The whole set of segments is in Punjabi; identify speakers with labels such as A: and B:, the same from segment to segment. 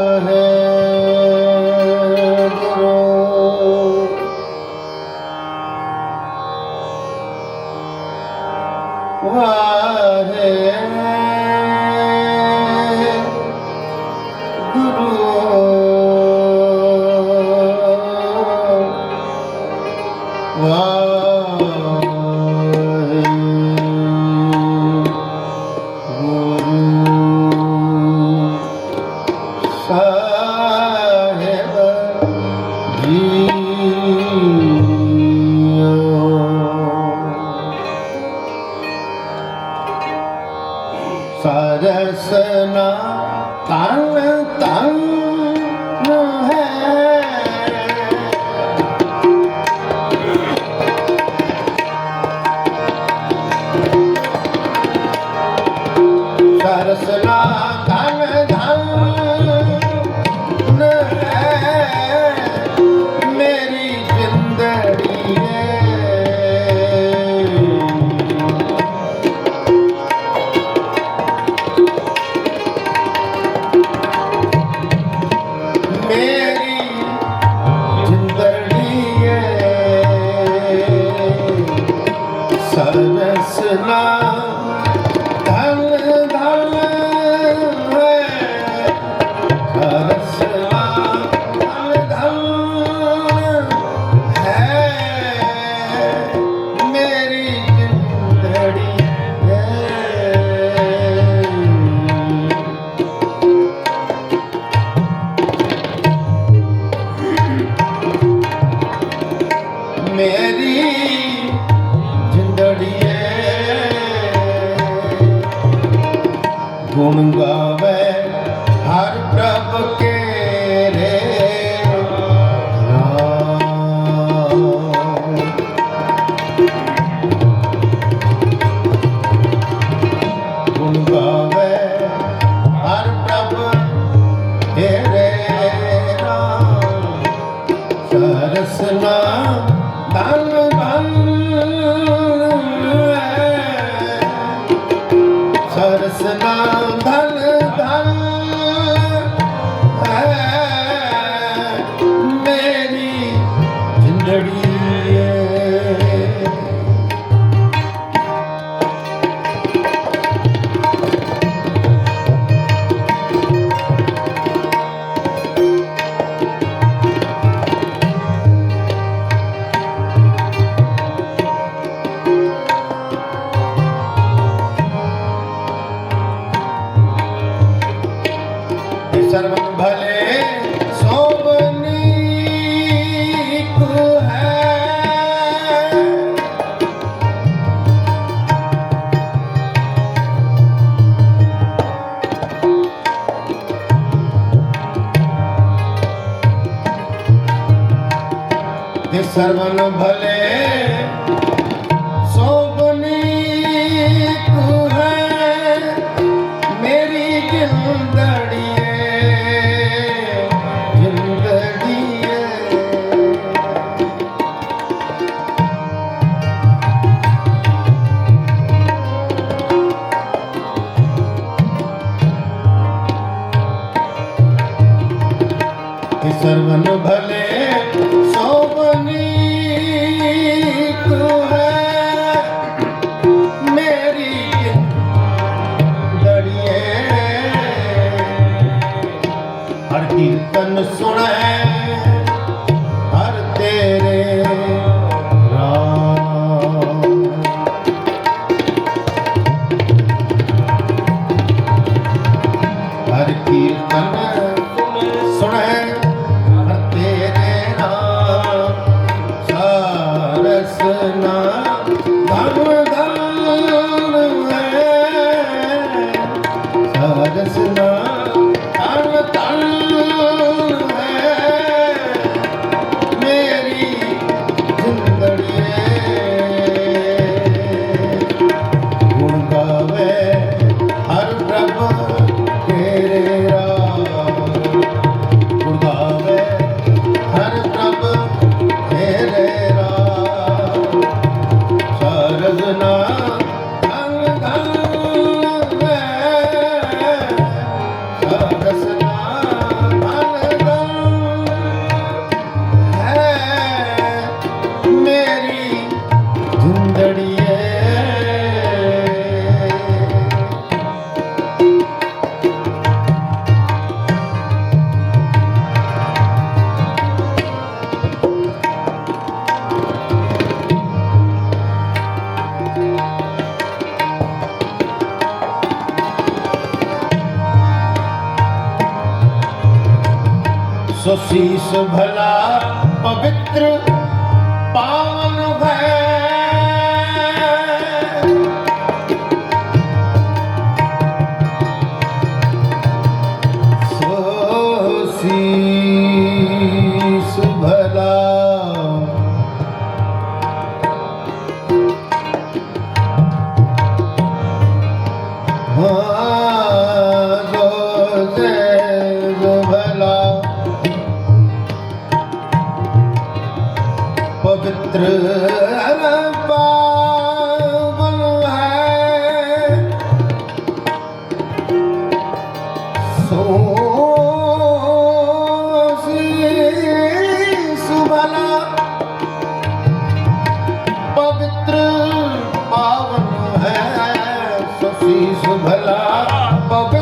A: ਹੈ there it is. ਤੇ ਸਰਵਨ ਭਲਾ ਪਵਿੱਤਰ ਪਾਵਨ ਹੈ। ਪਵਿੱਤਰ ਪਾਵਨ ਹੈ ਸੋ ਸੀਸ ਭਲਾ ਪਵਿੱਤਰ ਪਾਵਨ ਹੈ ਸੋ ਸੀਸ ਪਵਿੱਤਰ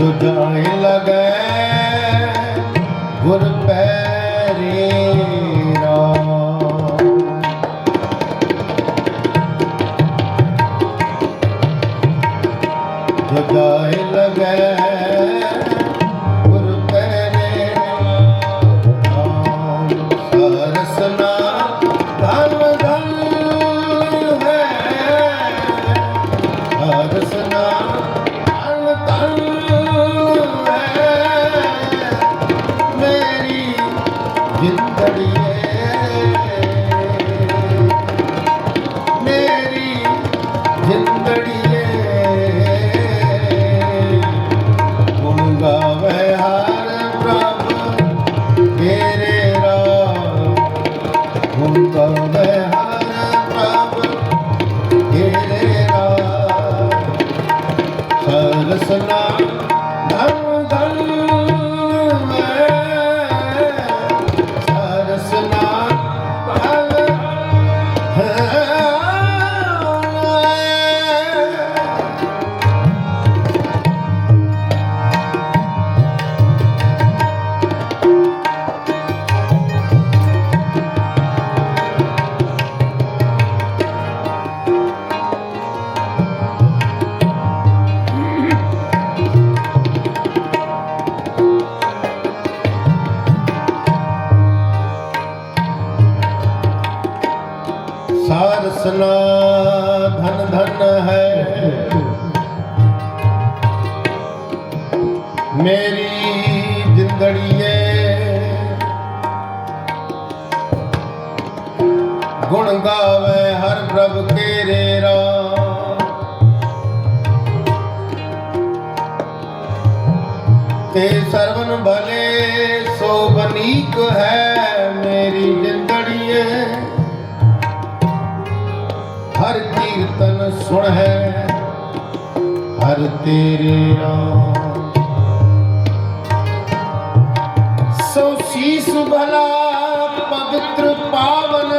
A: ਜੋ ਜਾਏ ਲਗੇ ਗੁਰ ਪੈਰੇ। ਗੁਣ ਗਾਵੇ ਹਰ ਮੇਰੀ ਜਿੰਦੜੀਏ। ਗੁਣ ਗਾਵੇ ਹਰ ਪ੍ਰਭ ਤੇਰੇ ਰਾਮ ਤੇ ਸਰਵਨ ਭਲੇ ਸੋ ਬਨੀਕ ਹੈ ਮੇਰੀ ਜਿੰਦੜੀਏ। ਹਰ ਕੀਰਤਨ ਸੁਣ ਹੈ ਹਰ ਤੇਰੇ ਨਾਮ ਸੀਸ ਭਲਾ ਪਵਿੱਤਰ ਪਾਵਨ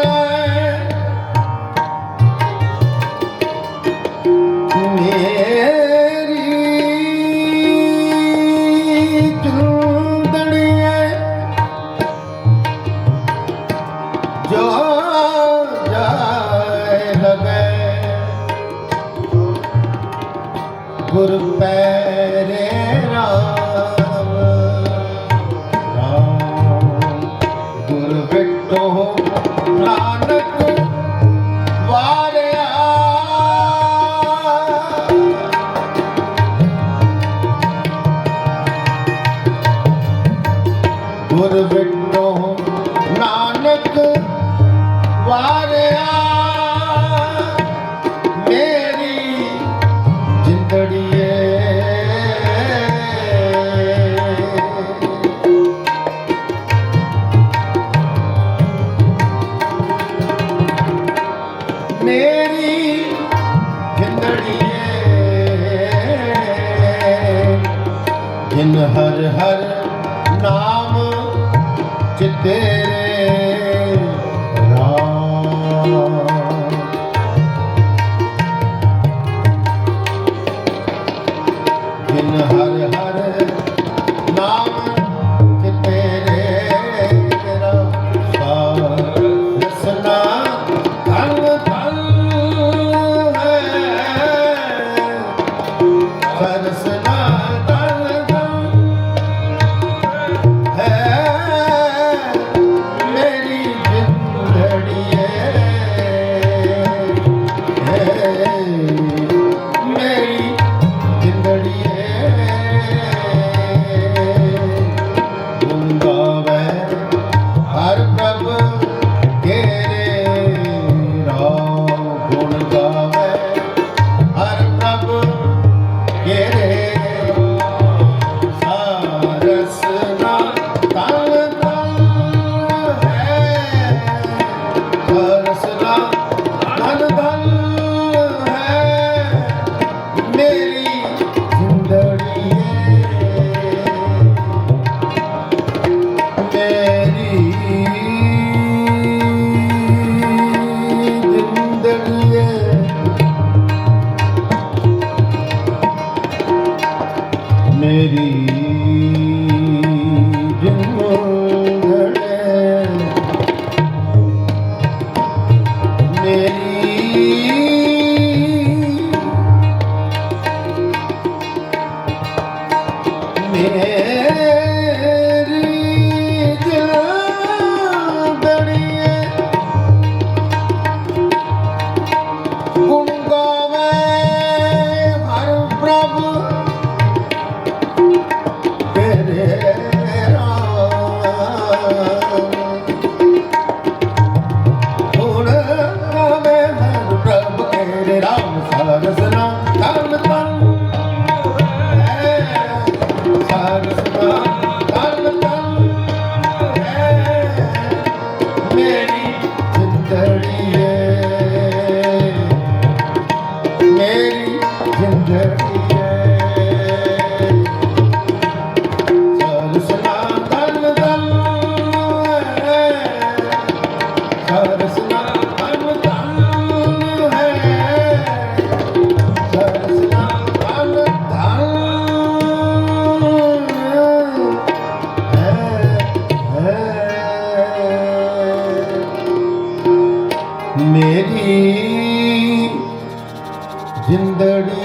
A: சிந்தடிய.